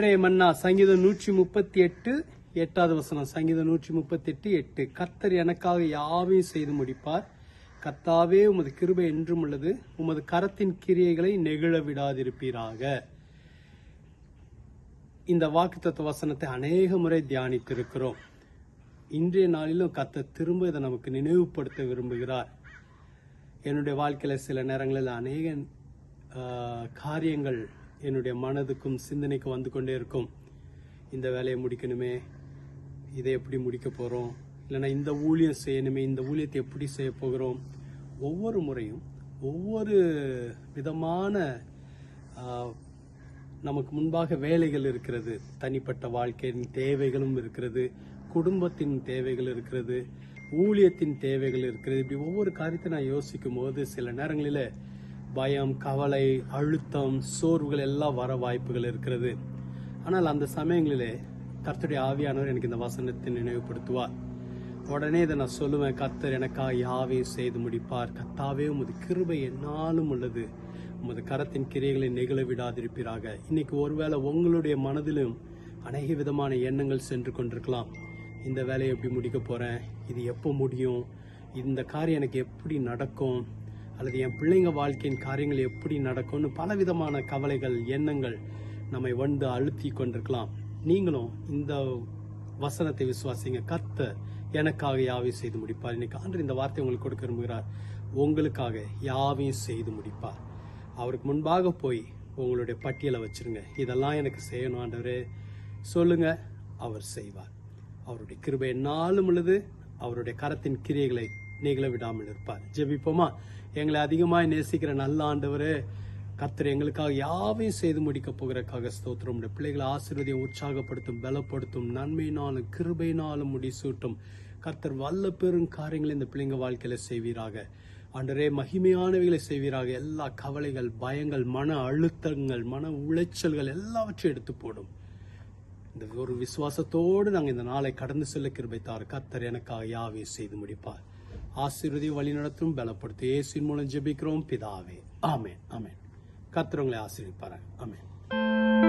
இன்றைய மன்னா சங்கீதம் நூற்றி முப்பத்தி எட்டு எட்டாவது வசனம் சங்கீதம் நூற்றி முப்பத்தி எட்டு. எட்டு கர்த்தர் எனக்காக யாவையும் செய்து முடிப்பார். கத்தாவே உமது கிருபை என்றும் உள்ளது. உமது கரத்தின் கிரியைகளை நெகிழ விடாதிருப்பீராக. இந்த வாக்குத்தத்த வசனத்தை அநேக முறை தியானித்திருக்கிறோம். இன்றைய நாளிலும் கத்தர் திரும்ப இதை நமக்கு நினைவுபடுத்த விரும்புகிறார். என்னுடைய வாழ்க்கையில் சில நேரங்களில் அநேக காரியங்கள் என்னுடைய மனதுக்கும் சிந்தனைக்கும் வந்து கொண்டே இருக்கும். இந்த வேலையை முடிக்கணுமே இதை எப்படி முடிக்க போகிறோம் இல்லைன்னா இந்த ஊழியம் செய்யணுமே இந்த ஊழியத்தை எப்படி செய்ய போகிறோம்? ஒவ்வொரு முறையும் ஒவ்வொரு விதமான நமக்கு முன்பாக வேலைகள் இருக்கிறது. தனிப்பட்ட வாழ்க்கையின் தேவைகளும் இருக்கிறது. குடும்பத்தின் தேவைகள் இருக்கிறது. ஊழியத்தின் தேவைகள் இருக்கிறது. இப்படி ஒவ்வொரு காரியத்தை நான் யோசிக்கும் போது சில நேரங்களில் பயம் கவலை அழுத்தம் சோர்வுகள் எல்லாம் வர வாய்ப்புகள் இருக்கிறது. ஆனால் அந்த சமயங்களிலே கர்த்தருடைய ஆவியானவர் எனக்கு இந்த வசனத்தை நினைவுபடுத்துவார். உடனே இதை நான் சொல்லுவேன் கர்த்தர் எனக்காக யாவையும் செய்து முடிப்பார். கத்தாவே உமது கிருபை என்னாலும் உள்ளது. உமது கரத்தின் கிரைகளை நெகிழ விடாதிருப்பீராக. இன்னைக்கு ஒருவேளை உங்களுடைய மனதிலும் அநேக விதமான எண்ணங்கள் சென்று கொண்டிருக்கலாம். இந்த வேலையை எப்படி முடிக்க போகிறேன் இது எப்போ முடியும்? இந்த காரியம் எனக்கு எப்படி நடக்கும்? அல்லது என் பிள்ளைங்க வாழ்க்கையின் காரியங்கள் எப்படி நடக்கும்னு பலவிதமான கவலைகள் எண்ணங்கள் நம்மை வந்து அழுத்தி கொண்டிருக்கலாம். நீங்களும் இந்த வசனத்தை விசுவாசிங்க. கர்த்தர் எனக்காக யாவையும் செய்து முடிப்பார். இன்னைக்கு ஆண்டு இந்த வார்த்தை உங்களுக்கு கொடுக்க விரும்புகிறார். உங்களுக்காக யாவையும் செய்து முடிப்பார். அவருக்கு முன்பாக போய் உங்களுடைய பட்டியலை வச்சிருங்க. இதெல்லாம் எனக்கு செய்யணும் ஆண்டவரே. சொல்லுங்க அவர் செய்வார். அவருடைய கிருபை நாளும் உள்ளது. அவருடைய கரத்தின் கிரியைகளை நீங்கள விடாமல் இருப்பார். ஜெபிப்போமா? எங்களை அதிகமாக நேசிக்கிற நல்ல ஆண்டவர் கர்த்தர் எங்களுக்காக யாவையும் செய்து முடிக்க போகிறக்காக ஸ்தோத்திரம். பிள்ளைகளை ஆசீர்வதியை உற்சாகப்படுத்தும் பலப்படுத்தும் நன்மையினாலும் கிருபையினாலும் முடிசூட்டும் கர்த்தர் வல்ல பெரும் காரியங்களை இந்த பிள்ளைங்க வாழ்க்கையில செய்வீராக. ஆண்டரே மகிமையானவைகளை செய்வீராக. எல்லா கவலைகள் பயங்கள் மன அழுத்தங்கள் மன உளைச்சல்கள் எல்லாவற்றையும் எடுத்து போடும். இந்த ஒரு விசுவாசத்தோடு நாங்கள் இந்த நாளை கடந்து செல்ல கிருபைத்தார் கர்த்தர் எனக்காக யாவே செய்து முடிப்பார். ஆசீர்வதி வழி நடத்தும் பலப்படுத்தி இயேசின் மூலம் ஜெபிக்கிறோம். பிதாவே ஆமேன் ஆமேன். கத்துறவங்களை ஆசீர்விப்பாரு ஆமேன்.